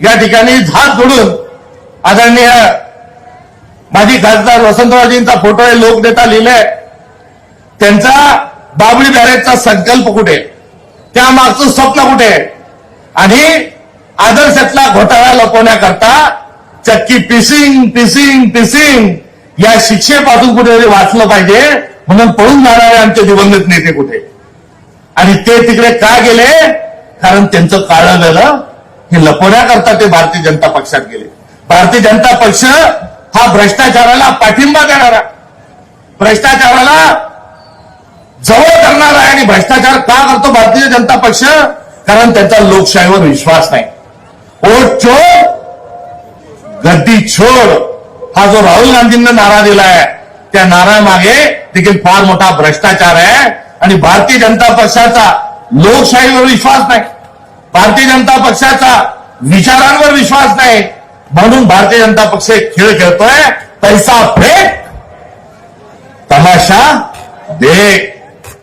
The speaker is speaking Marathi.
या ठिकाणी झाड जोडून आदरणीय माजी खासदार वसंतरावजींचा फोटो आहे लोकनेता लिहिलाय. त्यांचा बाबळी बॅरेजचा संकल्प कुठे? त्या मागचं स्वप्न कुठे? आणि आदर्शातला घोटाळा लपवण्याकरता चक्की पिसिंग पिसिंग पिसिंग या शिक्षेपासून कुठेतरी वाचलं पाहिजे म्हणून पळून जाणारे आमचे दिवंगत नेते कुठे? आणि ते तिकडे का गेले? कारण त्यांचं काळं झालं हे लपवण्याकरता ते भारतीय जनता पक्षात गेले. भारतीय जनता पक्ष हा भ्रष्टाचाराला पाठिंबा देणारा भ्रष्टाचाराला जवळ करणारा आहे आणि भ्रष्टाचार का करतो भारतीय जनता पक्ष? कारण त्यांचा लोकशाहीवर विश्वास नाही. ओ चोर गद्दी छोड हा जो राहुल गांधींना नारा दिलाय त्या नारामागे देखील फार मोठा भ्रष्टाचार आहे आणि भारतीय जनता पक्षाचा लोकशाहीवर विश्वास नाही. भारतीय जनता पक्षाचा विचारांवर विश्वास नाही. म्हणून भारतीय जनता पक्ष एक खेळ खेळतोय. पैसा फेक तमाशा देख.